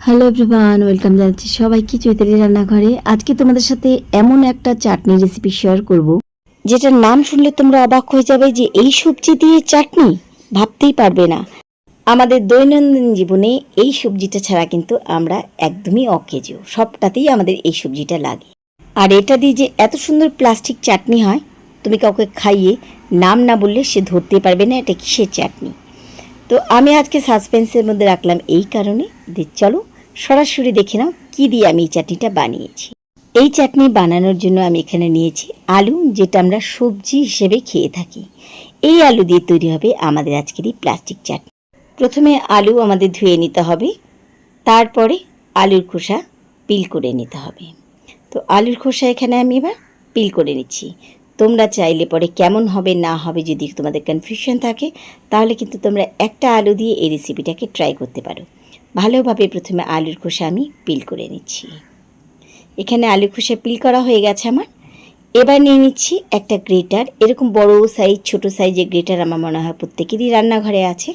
Hello everyone welcome জানাচ্ছি সবাইকে চৈতালি রান্নাঘরে। আজকে তোমাদের সাথে এমন একটা চাটনি রেসিপি শেয়ার করব, যেটার নাম শুনলে তোমরা অবাক হয়ে যাবে যে এই সবজি দিয়ে চাটনি? ভাবতেই পারবে না। আমাদের দৈনন্দিন জীবনে এই সবজিটা ছাড়া কিন্তু আমরা একদমই অকেজো, সবটাতেই আমাদের এই সবজিটা লাগে। আর এটা দিয়ে যে এত সুন্দর প্লাস্টিক চাটনি হয়, তুমি কাউকে খাইয়ে নাম না বললে সে ধরতে পারবে না এটা কিসের চাটনি। তো আমি আজকে সাসপেন্সের মধ্যে রাখলাম এই কারণে যে চলো সরাসরি দেখে নাও কী দিয়ে আমি এই চাটনিটা বানিয়েছি। এই চাটনি বানানোর জন্য আমি এখানে নিয়েছি আলু, যেটা আমরা সবজি হিসেবে খেয়ে থাকি। এই আলু দিয়ে তৈরি হবে আমাদের আজকের এই প্লাস্টিক চাটনি। প্রথমে আলু আমাদের ধুয়ে নিতে হবে, তারপরে আলুর খোসা পিল করে নিতে হবে। তো আলুর খোসা এখানে আমি এবার পিল করে নিচ্ছি। তোমরা চাইলে পরে কেমন হবে, না হবে যদি তোমাদের কনফিউশন থাকে, তাহলে কিন্তু তোমরা একটা আলু দিয়ে এই রেসিপিটাকে ট্রাই করতে পারো। ভালোভাবে প্রথমে আলুর খোসা আমি পিল করে নিচ্ছি। এখানে আলু খোসা পিল করা হয়ে গেছে আমার। এবার নিয়ে নিচ্ছি একটা গ্রেটার। এরকম বড় সাইজ ছোট সাইজের গ্রেটার আমার মনে হয় প্রত্যেকেরই রান্নাঘরে আছে।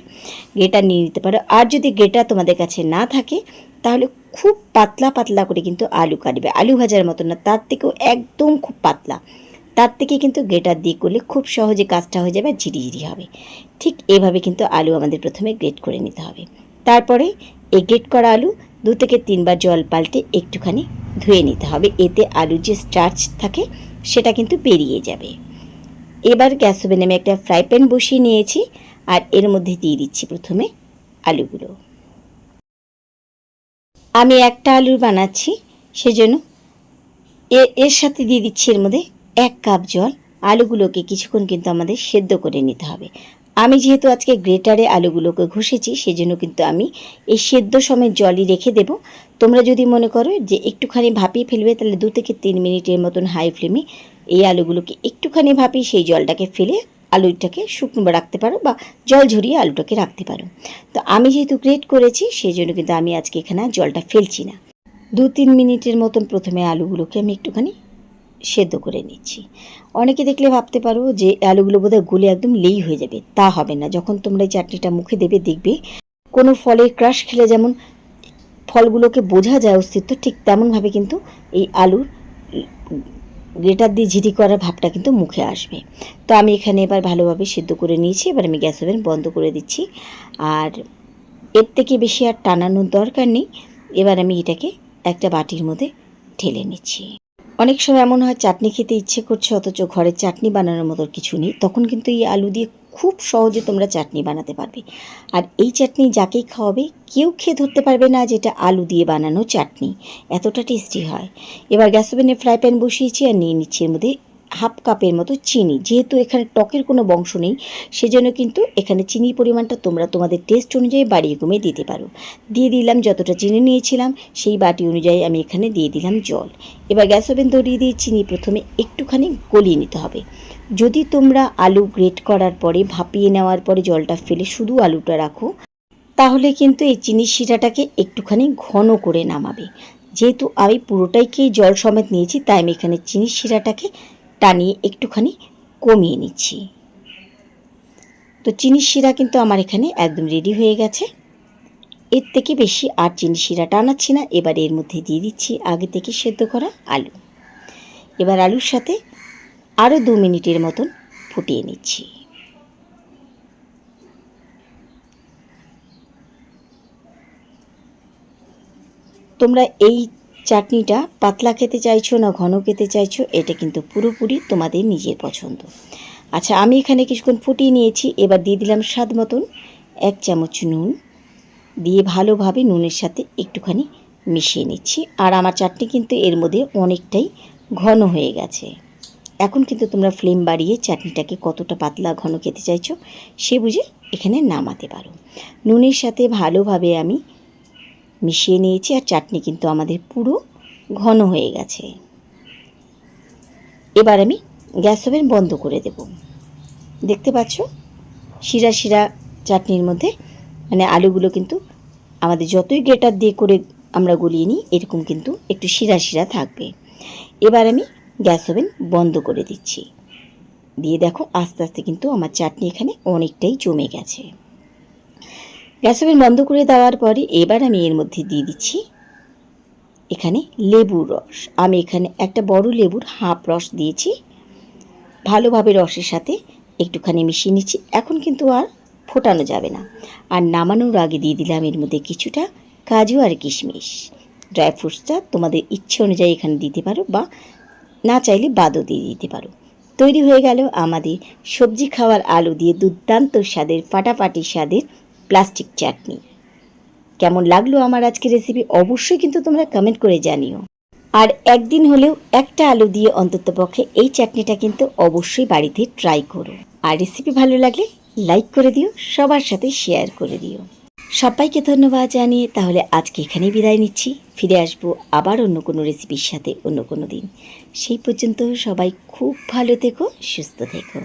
গ্রেটার নিয়ে নিতে পারো। আর যদি গ্রেটার তোমাদের কাছে না থাকে, তাহলে খুব পাতলা পাতলা করে কিন্তু আলু কাটবে। আলু ভাজার মতো না, তার থেকেও একদম খুব পাতলা। তার থেকে কিন্তু গ্রেটার দিয়ে করলে খুব সহজে কাজটা হয়ে যাবে ঝিরিঝিরি হবে। ঠিক এভাবে কিন্তু আলু আমাদের প্রথমে গ্রেট করে নিতে হবে। তারপরে এই গ্রেট করা আলু, দু থেকে তিনবার জল পাল্টে একটুখানি ধুয়ে নিতে হবে। এতে আলুর যে স্টার্চ থাকে, সেটা কিন্তু বেরিয়ে যাবে। এবার গ্যাস ওভেনে আমি একটা ফ্রাই প্যান বসিয়ে নিয়েছি আর এর মধ্যে দিয়ে দিচ্ছি প্রথমে আলুগুলো। আমি একটা আলুর বানাচ্ছি, সেজন্য এর সাথে দিয়ে দিচ্ছি এর মধ্যে এক কাপ জল। আলুগুলোকে কিছুক্ষণ কিন্তু আমাদের সেদ্ধ করে নিতে হবে। আমি যেহেতু আজকে গ্রেটারে আলুগুলোকে ঘষেছি, সেজন্য কিন্তু আমি এই সেদ্ধ সময় জলই রেখে দেব। তোমরা যদি মনে করো যে একটুখানি ভাপিয়ে ফেলবে, তাহলে দু থেকে তিন মিনিটের মতন হাই ফ্লেমে এই আলুগুলোকে একটুখানি ভাপিয়ে সেই জলটাকে ফেলে আলুটাকে শুকনো রাখতে পারো বা জল ঝরিয়ে আলুটাকে রাখতে পারো। তো আমি যেহেতু গ্রেট করেছি সেই জন্য কিন্তু আমি আজকে এখানে জলটা ফেলছি না। দু তিন মিনিটের মতন প্রথমে আলুগুলোকে আমি একটুখানি সেদ্ধ করে নিচ্ছি। অনেকে দেখলে ভাবতে পারো যে আলুগুলো বোধহয় গুলে একদম লেই হয়ে যাবে। তা হবে না। যখন তোমরা এই চাটনিটা মুখে দেবে, দেখবে কোনো ফলের ক্রাশ খেলে যেমন ফলগুলোকে বোঝা যায় অস্তিত্ব, ঠিক তেমনভাবে কিন্তু এই আলুর গ্রেটার দিয়ে ঝিরি করার ভাবটা কিন্তু মুখে আসবে। তো আমি এখানে এবার ভালোভাবে সিদ্ধ করে নিয়েছি। এবার আমি গ্যাস ওভেন বন্ধ করে দিচ্ছি। আর এর থেকে বেশি আর টানানোর দরকার নেই। এবার আমি এটাকে একটা বাটির মধ্যে ঢেলে নিচ্ছি। অনেক সময় এমন হয় চাটনি খেতে ইচ্ছে করছে, অথচ ঘরে চাটনি বানানোর মতো কিছু নেই, তখন কিন্তু এই আলু দিয়ে খুব সহজে তোমরা চাটনি বানাতে পারবে। আর এই চাটনি যাকেই খাওয়াবে, কেউ খেয়ে ধরতে পারবে না যেটা আলু দিয়ে বানানো চাটনি। এতটা টেস্টি হয়। এবার গ্যাস ওভেনে ফ্রাই প্যান বসিয়েছি আর নিয়ে নিচ্ছি এর মধ্যে হাফ কাপের মতো চিনি। যেহেতু এখানে টকের কোনো বংশ নেই, সেজন্য কিন্তু এখানে চিনির পরিমাণটা তোমরা তোমাদের টেস্ট অনুযায়ী বাড়িয়ে কমিয়ে দিতে পারো। দিয়ে দিলাম যতটা চিনি নিয়েছিলাম, সেই বাটি অনুযায়ী আমি এখানে দিয়ে দিলাম জল। এবার গ্যাস ওভেন ধরিয়ে দিয়ে চিনি প্রথমে একটুখানি গলিয়ে নিতে হবে। যদি তোমরা আলু গ্রেট করার পরে, ভাপিয়ে নেওয়ার পরে জলটা ফেলে শুধু আলুটা রাখো, তাহলে কিন্তু এই চিনির শিরাটাকে একটুখানি ঘন করে নামাবে। যেহেতু আমি পুরোটাইকেই জল সমেত নিয়েছি, তাই আমি এখানে চিনির শিরাটাকে টানিয়ে একটুখানি কমিয়ে নিচ্ছি। তো চিনির শিরা কিন্তু আমার এখানে একদম রেডি হয়ে গেছে। এর থেকে বেশি আর চিনি শিরা টানাচ্ছি না। এবার এর মধ্যে দিয়ে দিচ্ছি আগে থেকে সেদ্ধ করা আলু। এবার আলুর সাথে আরও দু মিনিটের মতন ফুটিয়ে নিচ্ছি। তোমরা এই চাটনিটা পাতলা খেতে চাইছো না ঘন খেতে চাইছো, এটা কিন্তু পুরোপুরি তোমাদের নিজের পছন্দ। আচ্ছা আমি এখানে কিছুক্ষণ ফুটিয়ে নিয়েছি, এবার দিয়ে দিলাম স্বাদ মতন এক চামচ নুন। দিয়ে ভালোভাবে নুনের সাথে একটুখানি মিশিয়ে নিচ্ছি। আর আমার চাটনি কিন্তু এর মধ্যে অনেকটাই ঘন হয়ে গেছে। এখন কিন্তু তোমরা ফ্লেম বাড়িয়ে চাটনিটাকে কতটা পাতলা ঘন খেতে চাইছো, সে বুঝে এখানে নামাতে পারো। নুনের সাথে ভালোভাবে আমি মিশিয়ে নিয়েছি আর চাটনি কিন্তু আমাদের পুরো ঘন হয়ে গেছে। এবার আমি গ্যাস ওভেন বন্ধ করে দেব। দেখতে পাচ্ছ? শিরা শিরা চাটনির মধ্যে মানে আলুগুলো কিন্তু আমাদের যতই গ্রেটার দিয়ে করে আমরা গলিয়ে নিই, এরকম কিন্তু একটু শিরা শিরা থাকবে। এবার আমি গ্যাস ওভেন বন্ধ করে দিচ্ছি। দিয়ে দেখো আস্তে আস্তে কিন্তু আমার চাটনি এখানে অনেকটাই জমে গেছে। গ্যাস ওভেন বন্ধ করে দেওয়ার পরে এবার আমি এর মধ্যে দিয়ে দিচ্ছি এখানে লেবুর রস। আমি এখানে একটা বড় লেবুর হাফ রস দিয়েছি। ভালোভাবে রসের সাথে একটুখানি মিশিয়ে নিচ্ছি। এখন কিন্তু আর ফোটানো যাবে না। আর নামানোর আগে দিয়ে দিলাম এর মধ্যে কিছুটা কাজু আর কিশমিশ। ড্রাই ফ্রুটসটা তোমাদের ইচ্ছে অনুযায়ী এখানে দিতে পারো বা না চাইলে বাদও দিয়ে দিতে পারো। তৈরি হয়ে গেল আমাদের সবজি খাওয়ার আলু দিয়ে দুর্দান্ত স্বাদের, ফাটাফাটি স্বাদের প্লাস্টিক চাটনি। কেমন লাগল আমার আজকের রেসিপি অবশ্যই কিন্তু তোমরা কমেন্ট করে জানিও। আর একদিন হলেও একটা আলু দিয়ে অন্তত পক্ষে এই চাটনিটা কিন্তু অবশ্যই বাড়িতে ট্রাই করো। আর রেসিপি ভালো লাগলে লাইক করে দিও, সবার সাথে শেয়ার করে দিও। সবাইকে ধন্যবাদ জানিয়ে তাহলে আজকে এখানেই বিদায় নিচ্ছি। ফিরে আসব আবার অন্য কোনো রেসিপির সাথে অন্য কোনো দিন। সেই পর্যন্ত সবাই খুব ভালো থেকো, সুস্থ থেকো।